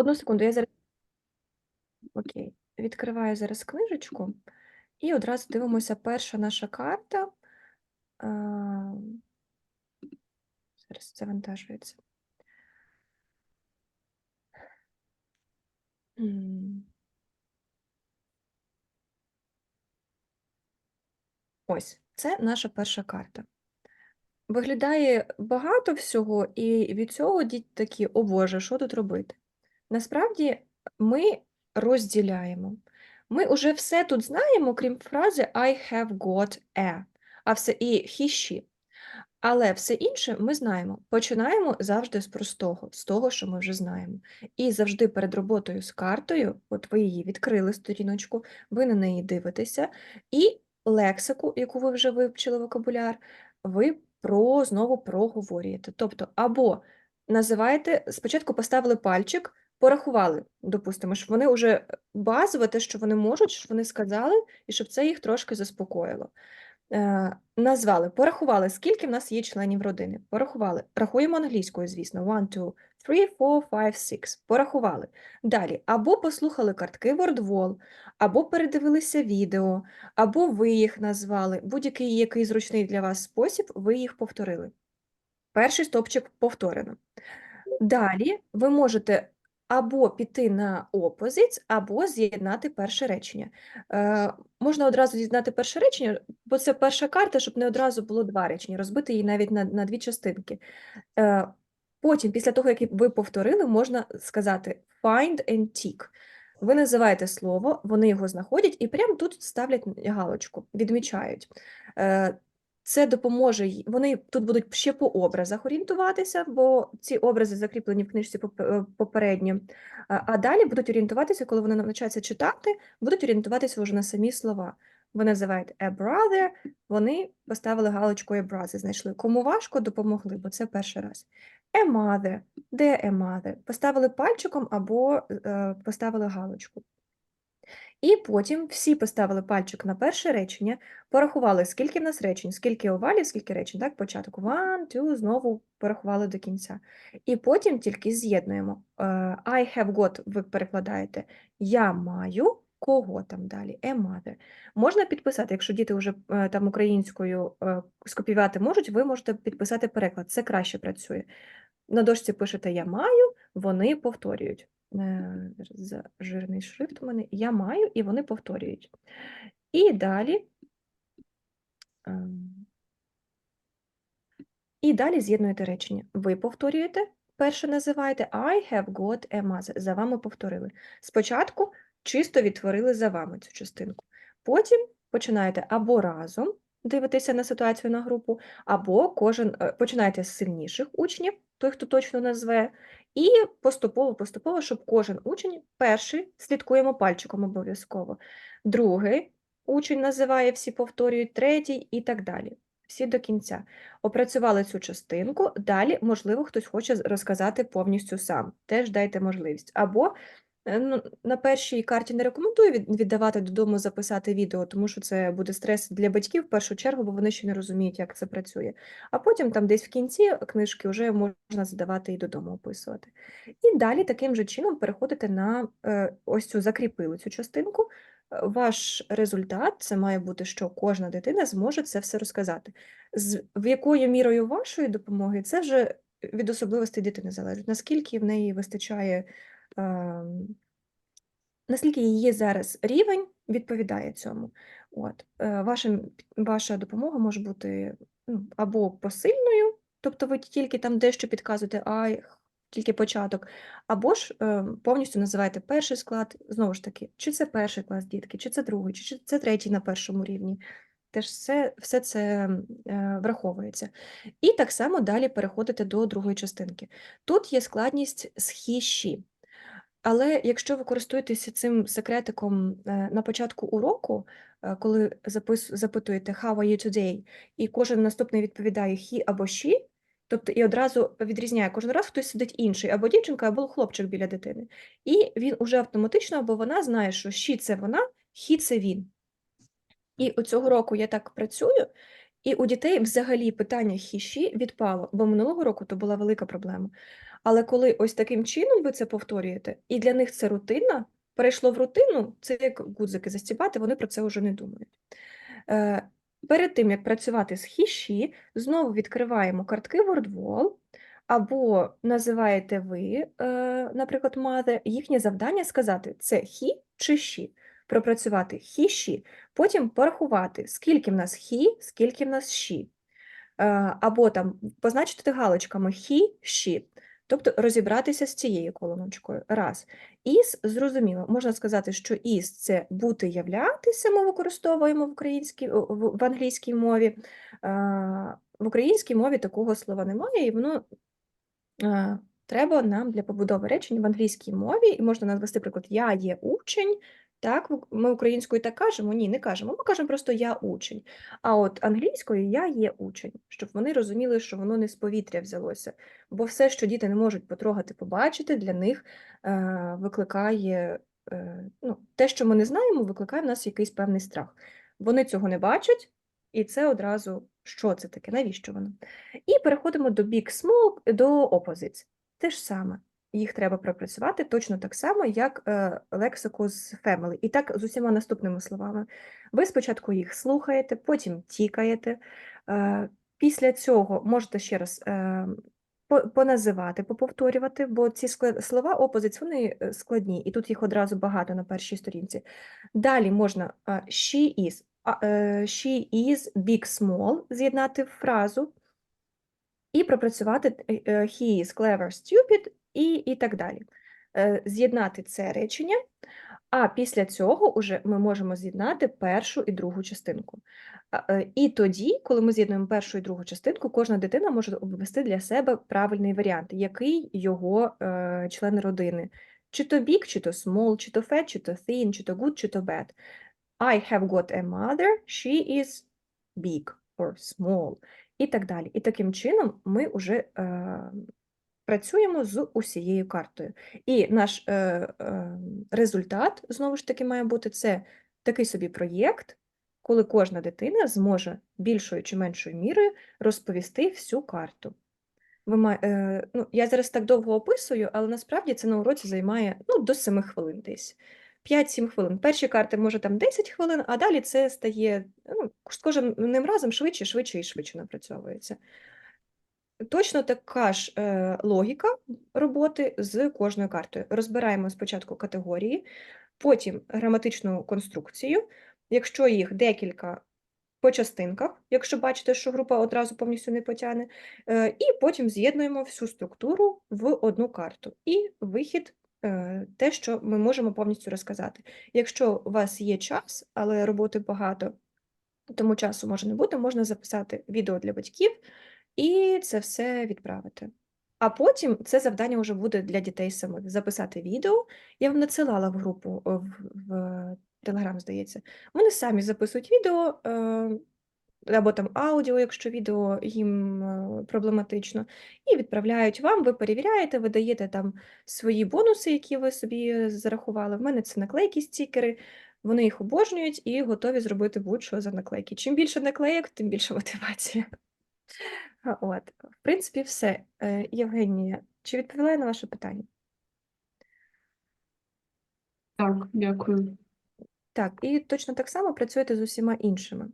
Одну секунду, я зараз. Окей. Відкриваю зараз книжечку і одразу дивимося перша наша карта. Зараз завантажується. М. Ось, це наша перша карта. Виглядає багато всього, і від цього діти такі, о Боже, що тут робити? Насправді ми розділяємо. Ми вже все тут знаємо, крім фрази I have got a, а все і he, she. Але все інше ми знаємо. Починаємо завжди з простого, з того, що ми вже знаємо. І завжди перед роботою з картою, от ви її відкрили сторіночку, ви на неї дивитеся, і лексику, яку ви вже вивчили вокабуляр, ви про знову проговорюєте. Тобто, або називаєте, спочатку поставили пальчик, порахували, допустимо, що вони вже базове, те, що вони можуть, що вони сказали, і щоб це їх трошки заспокоїло. Е, назвали, порахували, скільки в нас є членів родини. Порахували. Рахуємо англійською, звісно. One, two, three, four, five, six. Порахували. Далі, або послухали картки WordWall, або передивилися відео, або ви їх назвали. Будь-який який зручний для вас спосіб, ви їх повторили. Перший стопчик повторено. Далі ви можете або піти на opposites, або з'єднати перше речення. Е, можна одразу з'єднати перше речення, бо це перша карта, щоб не одразу було два речення, розбити її навіть на, на дві частинки. Е, потім, після того, як ви повторили, можна сказати find and tick. Ви називаєте слово, вони його знаходять і прямо тут ставлять галочку, відмічають. Е, це допоможе, вони тут будуть ще по образах орієнтуватися, бо ці образи закріплені в книжці е, попередньо. А далі будуть орієнтуватися, коли вони навчаються читати, будуть орієнтуватися вже на самі слова. Ви називаєте a brother, вони поставили галочку a brother, знайшли. Кому важко, допомогли, бо це перший раз. A mother, де a mother? Поставили пальчиком або е, поставили галочку. І потім всі поставили пальчик на перше речення, порахували, скільки в нас речень, скільки овалів, скільки речень, так, початок, one, two, знову порахували до кінця. І потім тільки з'єднуємо. Е, I have got, ви перекладаєте, я маю, кого там далі, a mother. Можна підписати, якщо діти вже е, там українською е, скопіювати можуть, ви можете підписати переклад, це краще працює. На дошці пишете я маю, вони повторюють. Е, зараз жирний шрифт у мене. Я маю, і вони повторюють. І далі. ем, І далі з'єднуєте речення. Ви повторюєте, перше називаєте I have got a mother. За вами повторили. Спочатку чисто відтворили за вами цю частинку. Потім починаєте або разом дивитися на ситуацію на групу, або кожен е, починаєте з сильніших учнів, той, хто точно назве, і поступово-поступово, щоб кожен учень перший слідкуємо пальчиком обов'язково. Другий учень називає, всі повторюють, третій і так далі. Всі до кінця. Опрацювали цю частинку, далі, можливо, хтось хоче розказати повністю сам. Теж дайте можливість. Або на першій карті не рекомендую віддавати додому записати відео, тому що це буде стрес для батьків в першу чергу, бо вони ще не розуміють, як це працює. А потім там десь в кінці книжки вже можна задавати і додому описувати. І далі таким же чином переходите на е, ось цю закріпили цю частинку. Е, Ваш результат це має бути, що кожна дитина зможе це все розказати. З в якою мірою вашої допомоги, це вже від особливостей дитини залежить, наскільки в неї вистачає, наскільки її зараз рівень відповідає цьому. От. Е, Вашим, ваша допомога може бути ну, або посильною, тобто ви тільки там дещо підказуєте, а тільки початок, або ж е, повністю називаєте перший склад, знову ж таки, чи це перший клас дітки, чи це другий, чи це третій на першому рівні. Теж все, все це е, враховується. І так само далі переходите до другої частинки. Тут є складність з хіші. Але якщо ви користуєтеся цим секретиком е, на початку уроку, е, коли запис, запитуєте «How are you today?» і кожен наступний відповідає «he» або «she», тобто і одразу відрізняє, кожен раз хтось сидить інший, або дівчинка, або хлопчик біля дитини. І він уже автоматично, або вона знає, що «she» – це вона, «he» – це він. І у цього року я так працюю, і у дітей взагалі питання хіші відпало, бо минулого року то була велика проблема. Але коли ось таким чином ви це повторюєте, і для них це рутина, перейшло в рутину, це як гудзики застібати, вони про це вже не думають. Е, Перед тим, як працювати з хіші, знову відкриваємо картки WordWall, або називаєте ви, е, наприклад, mother, їхнє завдання сказати, це he чи she. Пропрацювати she, потім порахувати, скільки в нас he, скільки в нас she. Е, Або там позначити галочками she. Тобто розібратися з цією колоночкою. Раз. Із, зрозуміло, можна сказати, що із це бути являтися, ми використовуємо в українській, в англійській мові. В українській мові такого слова немає, і воно треба нам для побудови речень в англійській мові, і можна навести приклад Я є учень. Так, ми українською так кажемо? Ні, не кажемо. Ми кажемо просто я учень. А от англійською я є учень, щоб вони розуміли, що воно не з повітря взялося. Бо все, що діти не можуть потрогати, побачити, для них е, викликає е, ну, те, що ми не знаємо, викликає в нас якийсь певний страх. Вони цього не бачать, і це одразу що це таке, навіщо воно? І переходимо до big, small, до opposites. Те ж саме. Їх треба пропрацювати точно так само, як е, лексику з family. І так з усіма наступними словами. Ви спочатку їх слухаєте, потім тікаєте. Е, після цього можете ще раз е, поназивати, поповторювати, бо ці слова opposites, вони складні, і тут їх одразу багато на першій сторінці. Далі можна she is, she is big small з'єднати в фразу і пропрацювати he is clever stupid і, і так далі. Е, З'єднати це речення, а після цього уже ми можемо з'єднати першу і другу частинку. Е, І тоді, коли ми з'єднуємо першу і другу частинку, кожна дитина може обвести для себе правильний варіант, який його е, член родини. Чи то big, чи то small, чи то fat, чи то thin, чи то good, чи то bad. I have got a mother, she is big or small, і так далі. І таким чином ми вже е, працюємо з усією картою. І наш е, е, результат, знову ж таки, має бути це такий собі проєкт, коли кожна дитина зможе більшою чи меншою мірою розповісти всю карту. Ви ма- е, ну, я зараз так довго описую, але насправді це на уроці займає ну, до 7 хвилин десь. 5-7 хвилин. Перші карти може там 10 хвилин, а далі це стає ну, з кожним разом швидше, швидше і швидше напрацьовується. Точно така ж е, логіка роботи з кожною картою. Розбираємо спочатку категорії, потім граматичну конструкцію. Якщо їх декілька по частинках, якщо бачите, що група одразу повністю не потягне, е, і потім з'єднуємо всю структуру в одну карту. І вихід е, те, що ми можемо повністю розказати. Якщо у вас є час, але роботи багато, тому часу може не бути, можна записати відео для батьків і це все відправити. А потім це завдання вже буде для дітей самих записати відео. Я вам надсилала в групу в, в Телеграм, здається. Вони самі записують відео е, або там аудіо, якщо відео їм е, проблематично, і відправляють вам. Ви перевіряєте, ви даєте там свої бонуси, які ви собі зарахували. В мене це наклейки, стікери. Вони їх обожнюють і готові зробити будь-що за наклейки. Чим більше наклейок, тим більше мотивація. От, в принципі, все. Е, Євгенія, чи відповіла я на ваше питання? Так, дякую. Так, і точно так само працюєте з усіма іншими.